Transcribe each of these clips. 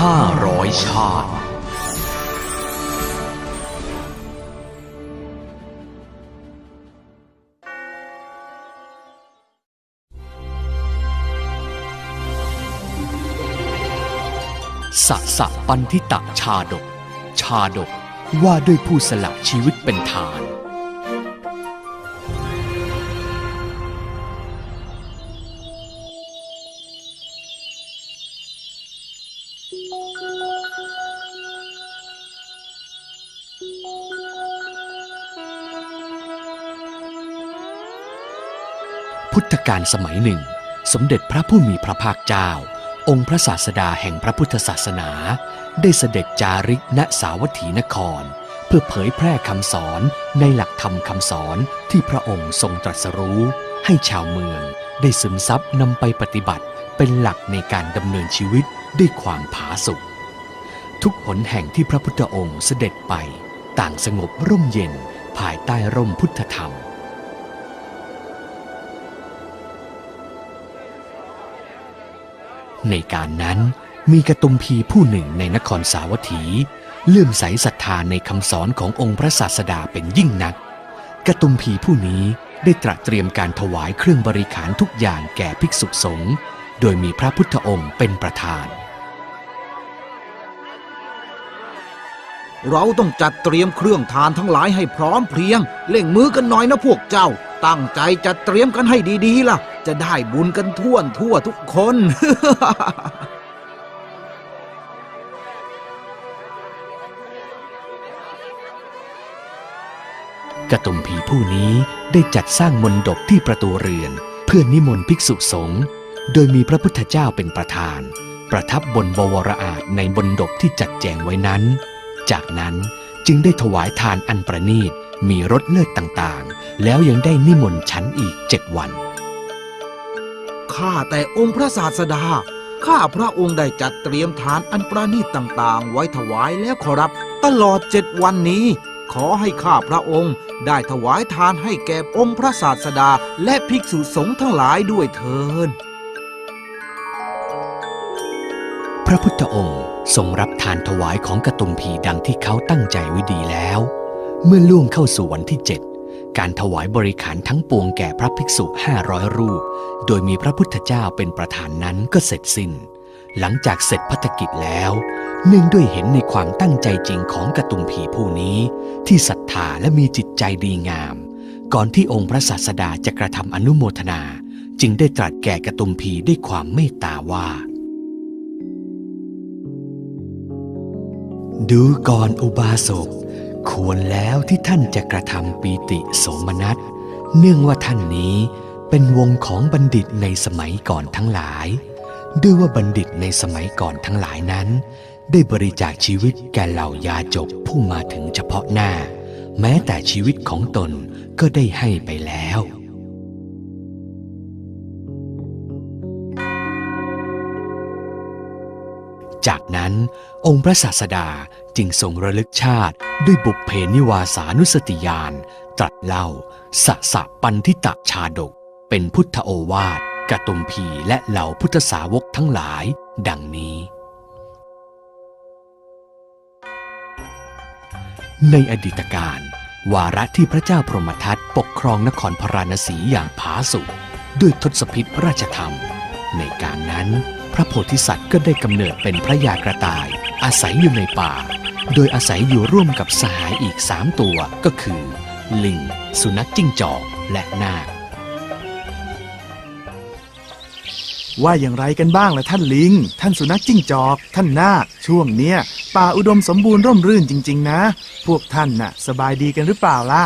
ห้าร้อยชาติสะสะปันทิตะชาดก ชาดกว่าด้วยผู้สละชีวิตเป็นทาน พุทธกาลสมัยหนึ่ง สมเด็จพระผู้มีพระภาคเจ้า องค์พระศาสดาแห่งพระพุทธศาสนา ได้เสด็จจาริกณสาวัตถีนคร เพื่อเผยแพร่คำสอนในหลักธรรมคำสอนที่พระองค์ทรงตรัสรู้ ให้ชาวเมืองได้ซึมซับนำไปปฏิบัติเป็นหลักในการดำเนินชีวิตด้วยความผาสุกทุกหนแห่งที่พระพุทธองค์เสด็จไป ต่างสงบร่มเย็นภายใต้ร่มพุทธธรรม ในการนั้นมีกระตุมพีผู้หนึ่งในนครสาวัตถี เลื่อมใสศรัทธาในคำสอนขององค์พระศาสดาเป็นยิ่งนัก กระตุมพีผู้นี้ได้ตระเตรียมการถวายเครื่องบริขารทุกอย่างแก่ภิกษุสงฆ์โดยมีพระพุทธองค์เป็นประธาน เราต้องจัดเตรียมเครื่องทานทั้งหลายให้พร้อมเพรียงเล่งมือกันหน่อยนะพวกเจ้า ตั้งใจจัดเตรียมกันให้ดีๆล่ะ จะได้บุญกันทั่วทั่วทุกคน กระตุมผีผู้นี้ได้จัดสร้างมนดบที่ประตูเรือน เพื่อนิมนต์ภิกษุสงฆ์โดยมีพระพุทธเจ้าเป็นประธาน ประทับบนบวรอาจในบนดบที่จัดแจงไว้นั้น จากนั้นจึงได้ถวายทานอันประณีตมีรสเลิศต่างๆ แล้วยังได้นิมนต์ฉันอีกเจ็ดวัน ข้าแต่องค์พระศาสดา ข้าพระองค์ได้จัดเตรียมทานอันประณีตต่างๆ ไว้ถวายแล้วขอรับ ตลอดเจ็ดวันนี้ ขอให้ข้าพระองค์ได้ถวายทานให้แก่องค์พระศาสดาและภิกษุสงฆ์ทั้งหลายด้วยเถิดพระพุทธองค์ทรงรับทานถวายของกระตุมพีดังที่เขาตั้งใจไว้ดีแล้ว เมื่อล่วงเข้าสู่วันที่เจ็ด การถวายบริขารทั้งปวงแก่พระภิกษุห้าร้อยรูป โดยมีพระพุทธเจ้าเป็นประธานนั้นก็เสร็จสิ้น หลังจากเสร็จพัฒกิจแล้วเนื่องด้วยเห็นในความตั้งใจจริงของกระตุมพีผู้นี้ ที่ศรัทธาและมีจิตใจดีงาม ก่อนที่องค์พระศาสดาจะกระทำอนุโมทนา จึงได้ตรัสแก่กระตุมพีด้วยความเมตตาว่า ดูก่อนอุบาสก ควรแล้วที่ท่านจะกระทำปีติโสมนัส เนื่องว่าท่านนี้เป็นวงของบัณฑิตในสมัยก่อนทั้งหลาย ด้วยว่าบัณฑิตในสมัยก่อนทั้งหลายนั้น ได้บริจาคชีวิตแก่เหล่ายาจกผู้มาถึงเฉพาะหน้า แม้แต่ชีวิตของตนก็ได้ให้ไปแล้ว จากนั้นองค์พระศาสดาจึงทรงระลึกชาติด้วยบุพเพนิวาสานุสติญาณตรัสเล่าสะสะปันทิตะชาดก เป็นพุทธโอวาทกะตุมพีและเหล่าพุทธสาวกทั้งหลาย ดังนี้ ในอดีตการ วาระที่พระเจ้าพรหมทัตปกครองนครพราณสีอย่างผาสุกด้วยทศพิธราชธรรม ในการนั้น พระโพธิสัตว์ก็ได้กำเนิดเป็นพระยากระต่าย อาศัยอยู่ในป่า โดยอาศัยอยู่ร่วมกับสหายอีกสามตัวก็คือ ลิง สุนัขจิ้งจอกและนาคว่าอย่างไรกันบ้างล่ะท่านลิง ท่านสุนัขจิ้งจอก ท่านนาคช่วงเนี้ย ป่าอุดมสมบูรณ์ร่มรื่นจริง ๆ นะ พวกท่านน่ะ สบายดีกันหรือเปล่าล่ะ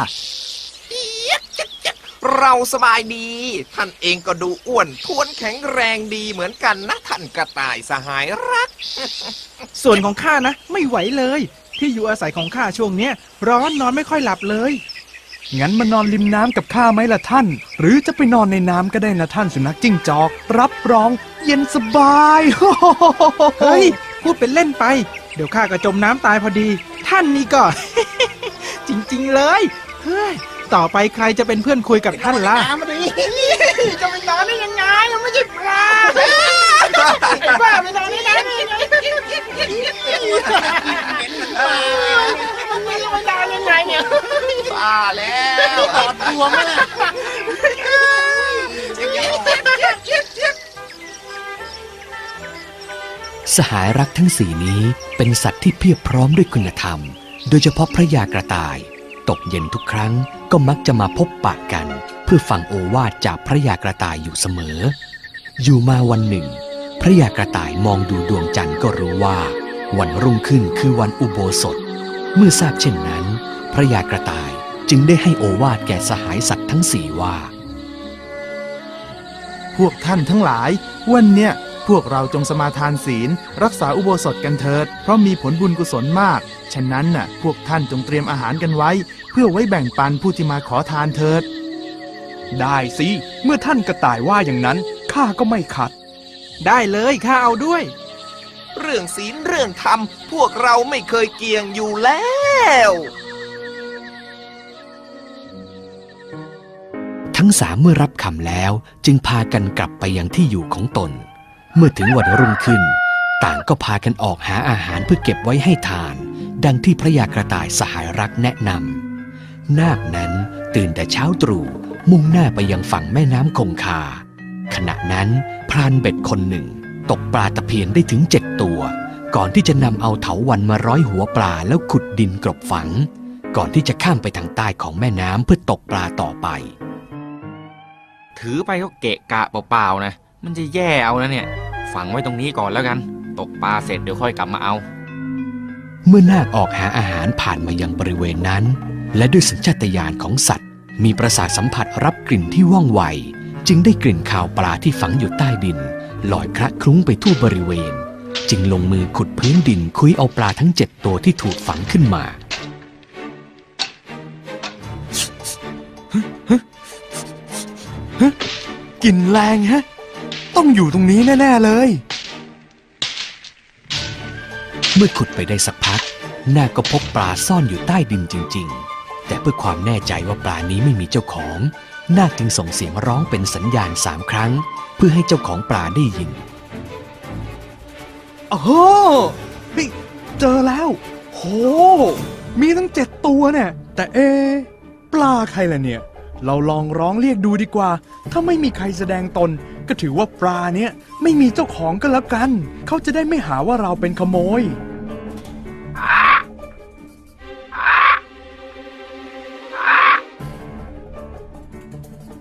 เราสบายดี ท่านเองก็ดูอ้วนท้วนแข็งแรงดีเหมือนกันนะท่านกระต่ายสหายรัก ส่วนของข้านะ ไม่ไหวเลย ที่อยู่อาศัยของข้าช่วงเนี้ยร้อนนอนไม่ค่อยหลับเลย งั้นมานอนริมน้ำกับข้าไหมล่ะท่าน หรือจะไปนอนในน้ำก็ได้นะท่านสุนัขจิ้งจอก รับรองเย็นสบายเฮ้ยพูดเป็นเล่นไป เดี๋ยวข้าก็จมน้ำตายพอดี ท่านนี่ก็ จริง ๆ เลยเฮ้ย ต่อไปใครจะเป็นเพื่อนคุยกับท่านล่ะ น้ำดิจะไปนอนได้ยังไงมันไม่ใช่ปลาไอ้บ้าไปนอนได้ไงบ้าแล้วตอดตัวมากสหายรักทั้งสี่นี้เป็นสัตว์ที่เพียบพร้อมด้วยคุณธรรม โดยเฉพาะพระยากระต่าย ตกเย็นทุกครั้ง ก็มักจะมาพบปะกัน เพื่อฟังโอวาทจากพระยากระต่ายอยู่เสมอ อยู่มาวันหนึ่ง พระยากระต่ายมองดูดวงจันทร์ก็รู้ว่า วันรุ่งขึ้นคือวันอุโบสถ เมื่อทราบเช่นนั้น พระยากระต่ายจึงได้ให้โอวาทแก่สหายสัตว์ทั้งสี่ว่า พวกท่านทั้งหลาย วันเนี้ยพวกเราจงสมาทานศีล รักษาอุโบสถกันเถิด เพราะมีผลบุญกุศลมาก ฉะนั้นน่ะ พวกท่านจงเตรียมอาหารกันไว้ พื่อไว้แบ่งปันผู้ที่มาขอทานเถิด ได้สิ เมื่อท่านกระต่ายว่าอย่างนั้น ข้าก็ไม่ขัด ได้เลยข้าเอาด้วย เรื่องศีลเรื่องธรรม พวกเราไม่เคยเกี่ยงอยู่แล้ว ทั้งสามเมื่อรับคำแล้วจึงพากันกลับไปยังที่อยู่ของตน เมื่อถึงวันรุ่งขึ้น ต่างก็พากันออกหาอาหารเพื่อเก็บไว้ให้ทาน ดังที่พระยากระต่ายสหายรักแนะนำ นาคนั้นตื่นแต่เช้าตรู่มุ่งหน้าไปยังฝั่งแม่น้ำคงคา ขณะนั้นพรานเบ็ดคนหนึ่ง ตกปลาตะเพียนได้ถึงเจ็ดตัว ก่อนที่จะนำเอาเถาวันมาร้อยหัวปลาแล้วขุดดินกลบฝัง ก่อนที่จะข้ามไปทางใต้ของแม่น้ำเพื่อตกปลาต่อไป ถือไปก็เกะกะเปล่าๆนะ มันจะแย่เอานะเนี่ย ฝังไว้ตรงนี้ก่อนแล้วกัน ตกปลาเสร็จเดี๋ยวค่อยกลับมาเอา เมื่อนาคออกหาอาหารผ่านมายังบริเวณนั้น และด้วยสัญชาตญาณของสัตว์ มีประสาทสัมผัสรับกลิ่นที่ว่องไว จึงได้กลิ่นข่าวปลาที่ฝังอยู่ใต้ดินลอยคละคลุ้งไปทั่วบริเวณ จึงลงมือขุดพื้นดินคุยเอาปลาทั้งเจ็ดตัวที่ถูกฝังขึ้นมากลิ่นแรงฮะ ต้องอยู่ตรงนี้แน่ ๆ เลย เมื่อขุดไปได้สักพักนาคก็พบปลาซ่อนอยู่ใต้ดินจริง ๆ แต่เพื่อความแน่ใจว่าปลานี้ไม่มีเจ้าของ นาคจึงส่งเสียงร้องเป็นสัญญาณสามครั้ง เพื่อให้เจ้าของปลาได้ยินโอ้โหเฮ้เจอแล้ว โห มีตั้งเจ็ดตัวเนี่ย แต่เอ ปลาใครล่ะเนี่ย เราลองร้องเรียกดูดีกว่า ถ้าไม่มีใครแสดงตน ก็ถือว่าปลาเนี่ยไม่มีเจ้าของก็แล้วกัน เขาจะได้ไม่หาว่าเราเป็นขโมย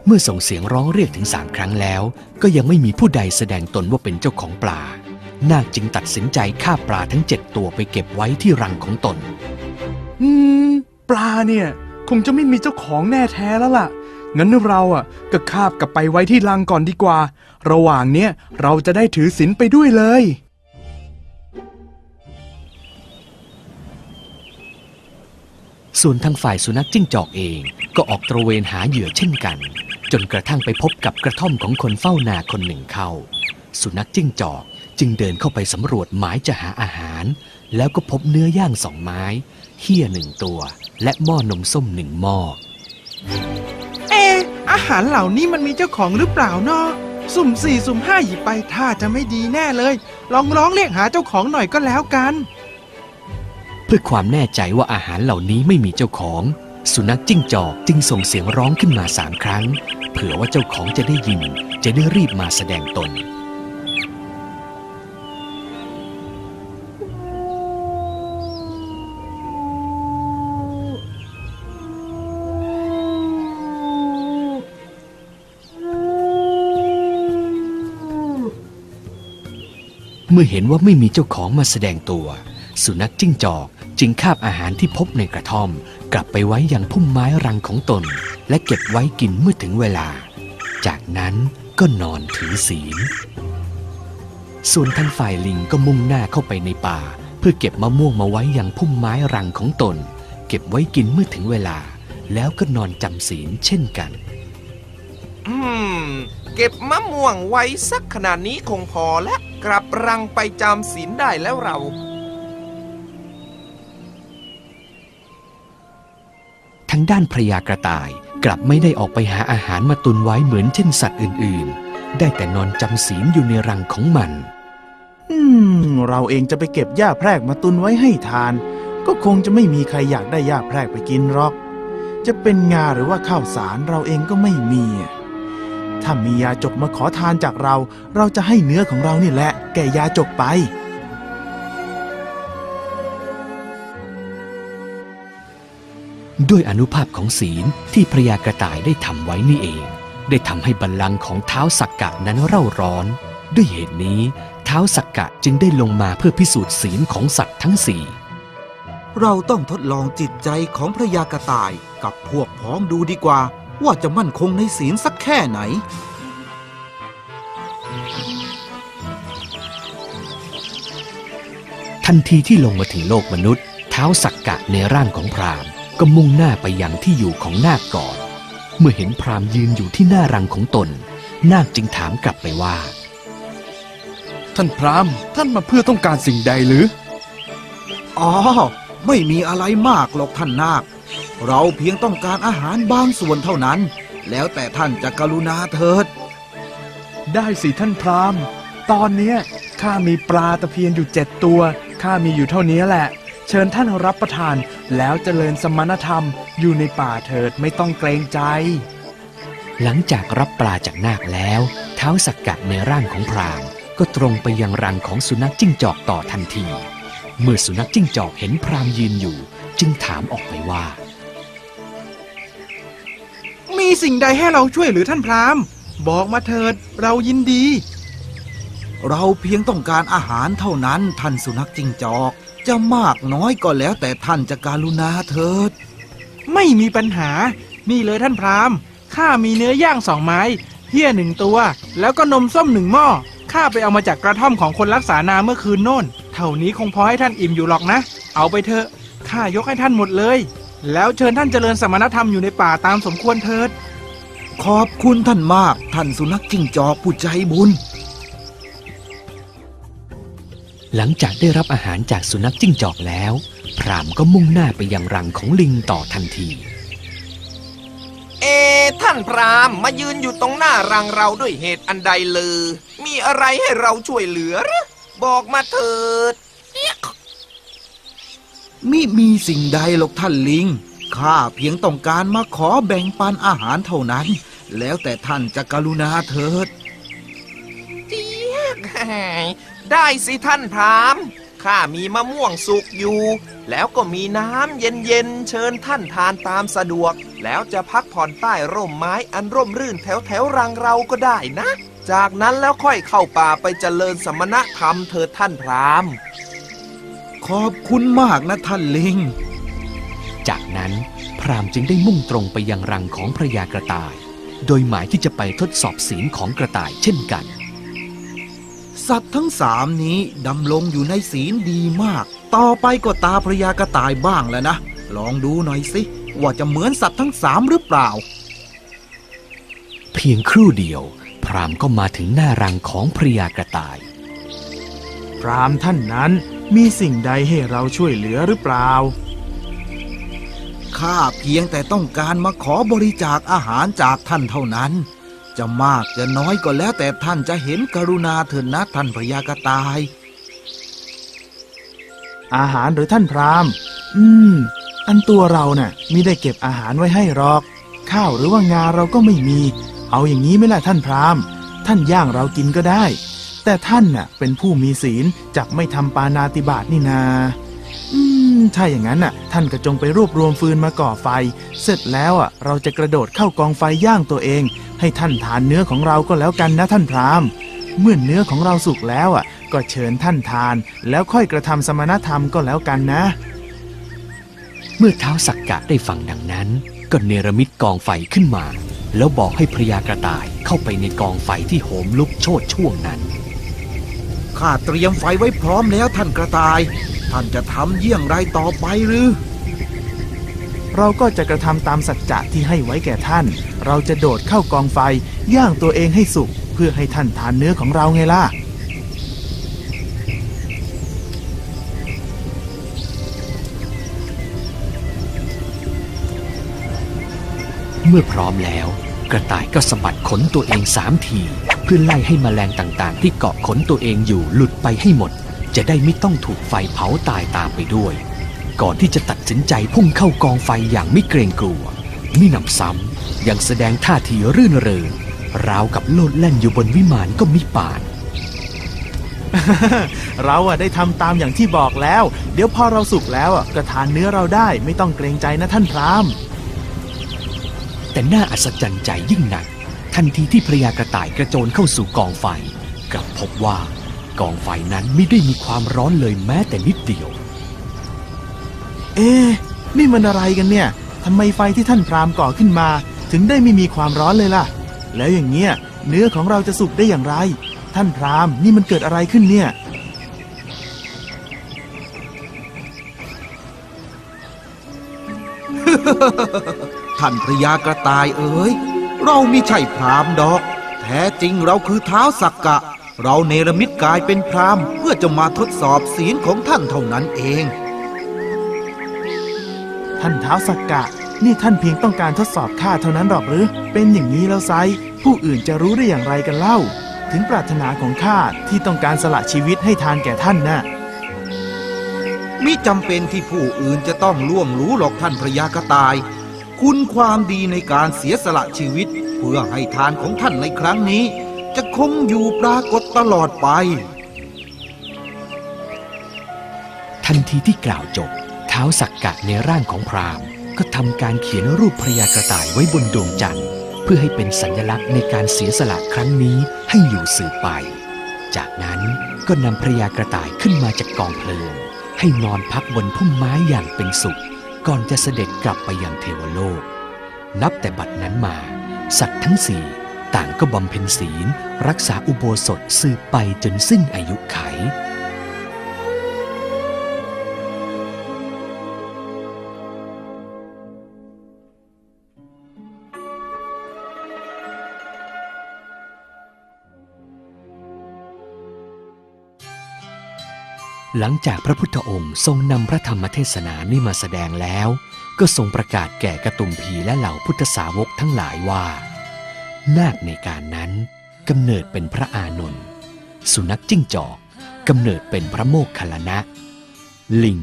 เมื่อส่งเสียงร้องเรียกถึงสามครั้งแล้ว ก็ยังไม่มีผู้ใดแสดงตนว่าเป็นเจ้าของปลา นาคจึงตัดสินใจฆ่าปลาทั้งเจ็ดตัวไปเก็บไว้ที่รังของตน อืม ปลาเนี่ย คงจะไม่มีเจ้าของแน่แท้แล้วล่ะ งั้นเราอะก็คาบกลับไปไว้ที่รังก่อนดีกว่า ระหว่างเนี้ยเราจะได้ถือศีลไปด้วยเลยส่วนทางฝ่ายสุนัขจิ้งจอกเองก็ออกตระเวนหาเหยื่อเช่นกัน จนกระทั่งไปพบกับกระท่อมของคนเฝ้านาคนหนึ่งเข้า สุนัขจิ้งจอกจึงเดินเข้าไปสำรวจหมายจะหาอาหาร แล้วก็พบเนื้อย่างสองไม้เฮี้ยหนึ่งตัว และหม้อนมส้มหนึ่งหม้อเอะอาหารเหล่านี้มันมีเจ้าของหรือเปล่าเนาะสุ่มสี่สุ่มห้าหยิบไปท่าจะไม่ดีแน่เลย ลองร้องเรียกหาเจ้าของหน่อยก็แล้วกัน เพื่อความแน่ใจว่าอาหารเหล่านี้ไม่มีเจ้าของ สุนัขจิ้งจอกจึงส่งเสียงร้องขึ้นมาสามครั้ง เผื่อว่าเจ้าของจะได้ยิน จะได้รีบมาแสดงตน เมื่อเห็นว่าไม่มีเจ้าของมาแสดงตัว สุนัขจิ้งจอกจึงคาบอาหารที่พบในกระท่อม กลับไปไว้ยังพุ่มไม้รังของตน และเก็บไว้กินเมื่อถึงเวลา จากนั้นก็นอนถือศีล ส่วนท่างฝ่ายลิงก็มุ่งหน้าเข้าไปในป่า เพื่อเก็บมะม่วงมาไว้ยังพุ่มไม้รังของตน เก็บไว้กินเมื่อถึงเวลา แล้วก็นอนจำศีลเช่นกัน อืม เก็บมะม่วงไว้สักขนาดนี้คงพอและกลับรังไปจำศีลได้แล้วเราางด้านพระยากระต่ายกลับไม่ได้ออกไปหาอาหารมาตุนไว้เหมือนเช่นสัตว์อื่น ๆ ได้แต่นอนจำศีลอยู่ในรังของมัน อืม เราเองจะไปเก็บหญ้าแพรกมาตุนไว้ให้ทาน ก็คงจะไม่มีใครอยากได้หญ้าแพรกไปกินหรอก จะเป็นงาหรือว่าข้าวสารเราเองก็ไม่มี ถ้ามียาจกมาขอทานจากเรา เราจะให้เนื้อของเรานี่แหละ แก่ยาจกไป ด้วยอนุภาพของศีลที่พระยากระต่ายได้ทำไว้นี่เอง ได้ทำให้บัลลังก์ของเท้าสักกะนั้นเร่าร้อน ด้วยเหตุนี้เท้าสักกะจึงได้ลงมาเพื่อพิสูจน์ศีลของสัตว์ทั้งสี่เราต้องทดลองจิตใจของพระยากระต่ายกับพวกพ้องดูดีกว่า ว่าจะมั่นคงในศีลสักแค่ไหน ทันทีที่ลงมาถึงโลกมนุษย์ เท้าสักกะในร่างของพราหมณ์ ก็มุ่งหน้าไปยังที่อยู่ของนาคก่อน เมื่อเห็นพราหมณ์ยืนอยู่ที่หน้ารังของตน นาคจึงถามกลับไปว่า ท่านพราหมณ์ท่านมาเพื่อต้องการสิ่งใดหรือ อ๋อ ไม่มีอะไรมากหรอกท่านนาค เราเพียงต้องการอาหารบางส่วนเท่านั้น แล้วแต่ท่านจะกรุณาเถิด ได้สิท่านพราหมณ์ตอนเนี้ยข้ามีปลาตะเพียนอยู่เจ็ดตัว ข้ามีอยู่เท่านี้แหละ เชิญท่านรับประทานแล้วเจริญสมณธรรมอยู่ในป่าเถิดไม่ต้องเกรงใจ หลังจากรับปลาจากนาคแล้ว เท้าสักกะในร่างของพราหมณ์ก็ตรงไปยังรังของสุนัขจิ้งจอกต่อทันที เมื่อสุนัขจิ้งจอกเห็นพราหมณ์ยืนอยู่ จึงถามออกไปว่า มีสิ่งใดให้เราช่วยหรือท่านพราหมณ์บอกมาเถิดเรายินดี เราเพียงต้องการอาหารเท่านั้นท่านสุนัขจิ้งจอก จะมากน้อยก็แล้วแต่ท่านจะการุณาเถิด ไม่มีปัญหา นี่เลยท่านพราหมณ์ข้ามีเนื้อย่างสองไม้เฮี้ยหนึ่งตัว แล้วก็นมส้มหนึ่งหม้อข้าไปเอามาจากกระท่อมของคนรักษานาเมื่อคืนโน่น เท่านี้คงพอให้ท่านอิ่มอยู่หรอกนะ เอาไปเถอะข้ายกให้ท่านหมดเลย แล้วเชิญท่านเจริญสมณธรรมอยู่ในป่าตามสมควรเถิด ขอบคุณท่านมากท่านสุนัขจิ้งจอกผู้ใจบุญ หลังจากได้รับอาหารจากสุนัขจิ้งจอกแล้ว พราหมณ์ก็มุ่งหน้าไปยังรังของลิงต่อทันที เอ ท่านพราหมณ์มายืนอยู่ตรงหน้ารังเราด้วยเหตุอันใดเลย มีอะไรให้เราช่วยเหลือหรือบอกมาเถิดมิมีสิ่งใดหรอกท่านลิง ข้าเพียงต้องการมาขอแบ่งปันอาหารเท่านั้น แล้วแต่ท่านจะกรุณาเถิด ได้สิท่านพราหมณ์ข้ามีมะม่วงสุกอยู่ แล้วก็มีน้ำเย็นๆเชิญท่านทานตามสะดวก แล้วจะพักผ่อนใต้ร่มไม้อันร่มรื่นแถวแถวรังเราก็ได้นะ จากนั้นแล้วค่อยเข้าป่าไปเจริญสมณธรรมเถิดท่านพราหมณ์ ขอบคุณมากนะท่านลิง จากนั้นพราหมณ์จึงได้มุ่งตรงไปยังรังของพระยากระต่าย โดยหมายที่จะไปทดสอบศีลของกระต่ายเช่นกัน สัตว์ทั้งสามนี้ดำรงอยู่ในศีลดีมาก ต่อไปก็ตาพระยากระต่ายบ้างแล้วนะ ลองดูหน่อยสิ ว่าจะเหมือนสัตว์ทั้งสามหรือเปล่า เพียงครู่เดียว พราหมณ์ก็มาถึงหน้ารังของพระยากระต่าย พราหมณ์ท่านนั้นมีสิ่งใดให้เราช่วยเหลือหรือเปล่าข้าเพียงแต่ต้องการมาขอบริจาคอาหารจากท่านเท่านั้น จะมากจะน้อยก็แล้วแต่ท่านจะเห็นกรุณาเถิดนะท่านพระยากระต่าย อาหารหรือท่านพราหมณ์ อืม อันตัวเราน่ะมิได้เก็บอาหารไว้ให้หรอก ข้าวหรือว่างาเราก็ไม่มี เอาอย่างนี้ไหมล่ะท่านพราหมณ์ ท่านย่างเรากินก็ได้ แต่ท่านน่ะ เป็นผู้มีศีลจักไม่ทำปานาติบาตนี่นา อืม ถ้าอย่างนั้นน่ะ ท่านก็จงไปรวบรวมฟืนมาก่อไฟ เสร็จแล้วอะ เราจะกระโดดเข้ากองไฟย่างตัวเอง ให้ท่านทานเนื้อของเราก็แล้วกันนะท่านพราหมณ์ เมื่อเนื้อของเราสุกแล้วอะ ก็เชิญท่านทาน แล้วค่อยกระทำสมณธรรมก็แล้วกันนะ เมื่อเท้าสักกะได้ฟังดังนั้น ก็เนรมิตกองไฟขึ้นมา แล้วบอกให้พระยากระต่ายเข้าไปในกองไฟที่โหมลุกโชดช่วงนั้นข้าเตรียมไฟไว้พร้อมแล้วท่านกระต่าย ท่านจะทำเยี่ยงไรต่อไปหรือ เราก็จะกระทำตามสัจจะที่ให้ไว้แก่ท่าน เราจะโดดเข้ากองไฟ ย่างตัวเองให้สุก เพื่อให้ท่านทานเนื้อของเราไงล่ะเมื่อพร้อมแล้ว กระต่ายก็สะบัดขนตัวเองสามทีเพื่อไล่ให้แมลงต่างๆ ที่เกาะขนตัวเองอยู่หลุดไปให้หมด จะได้ไม่ต้องถูกไฟเผาตายตามไปด้วย ก่อนที่จะตัดสินใจพุ่งเข้ากองไฟอย่างไม่เกรงกลัวมิหนำซ้ำยังแสดงท่าทีรื่นเริงราวกับโลดแล่นอยู่บนวิมานก็มิปานเราอะได้ทำตามอย่างที่บอกแล้ว เดี๋ยวพอเราสุกแล้วอะก็ทานเนื้อเราได้ไม่ต้องเกรงใจนะท่านพราหมณ์แต่น่าอัศจรรย์ใจยิ่งนัก ทันทีที่พระยากระต่ายกระโจนเข้าสู่กองไฟ กลับพบว่ากองไฟนั้นไม่ได้มีความร้อนเลยแม้แต่นิดเดียว เอ๊ะนี่มันอะไรกันเนี่ยทำไมไฟที่ท่านพรามก่อขึ้นมา ถึงได้ไม่มีความร้อนเลยล่ะ แล้วอย่างเงี้ยเนื้อของเราจะสุกได้อย่างไร ท่านพรามนี่มันเกิดอะไรขึ้นเนี่ยท่านพระยากระต่ายเอ๋ยเรามิใช่พรามดอก แท้จริงเราคือเท้าสักกะ เราเนรมิตกายเป็นพรามเพื่อจะมาทดสอบศีลของท่านเท่านั้นเอง ท่านเท้าสักกะ นี่ท่านเพียงต้องการทดสอบข้าเท่านั้นหรอกหรือ เป็นอย่างนี้แล้วไซผู้อื่นจะรู้ได้อย่างไรกันเล่า ถึงปรารถนาของข้าที่ต้องการสละชีวิตให้ทานแก่ท่านน่ะมิจำเป็นที่ผู้อื่นจะต้องล่วงรู้หรอกท่านพระยากระต่าย คุณความดีในการเสียสละชีวิต เพื่อให้ทานของท่านในครั้งนี้ จะคงอยู่ปรากฏตลอดไป ทันทีที่กล่าวจบเท้าสักกะในร่างของพราหมณ์ ก็ทำการเขียนรูปพระยากระต่ายไว้บนดวงจันทร์ เพื่อให้เป็นสัญลักษณ์ในการเสียสละครั้งนี้ให้อยู่สืบไป จากนั้นก็นำพระยากระต่ายขึ้นมาจากกองเพลิง ให้นอนพักบนพุ่มไม้อย่างเป็นสุข ก่อนจะเสด็จกลับไปยังเทวโลก นับแต่บัดนั้นมา สัตว์ทั้งสี่ต่างก็บำเพ็ญศีล รักษาอุโบสถสืบไปจนสิ้นอายุไข หลังจากพระพุทธองค์ทรงนำพระธรรมเทศนานี้มาแสดงแล้ว ก็ทรงประกาศแก่กระตุมพีและเหล่าพุทธสาวกทั้งหลายว่า นาคในการนั้นกำเนิดเป็นพระอานนท์สุนัขจิ้งจอกกำเนิดเป็นพระโมคคัลนะ ลิง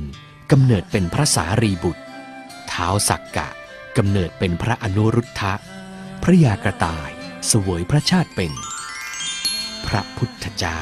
กำเนิดเป็นพระสารีบุตรเท้าสักกะกำเนิดเป็นพระอนุรุทธะ พระยากระต่ายสวยพระชาติเป็น พระพุทธเจ้า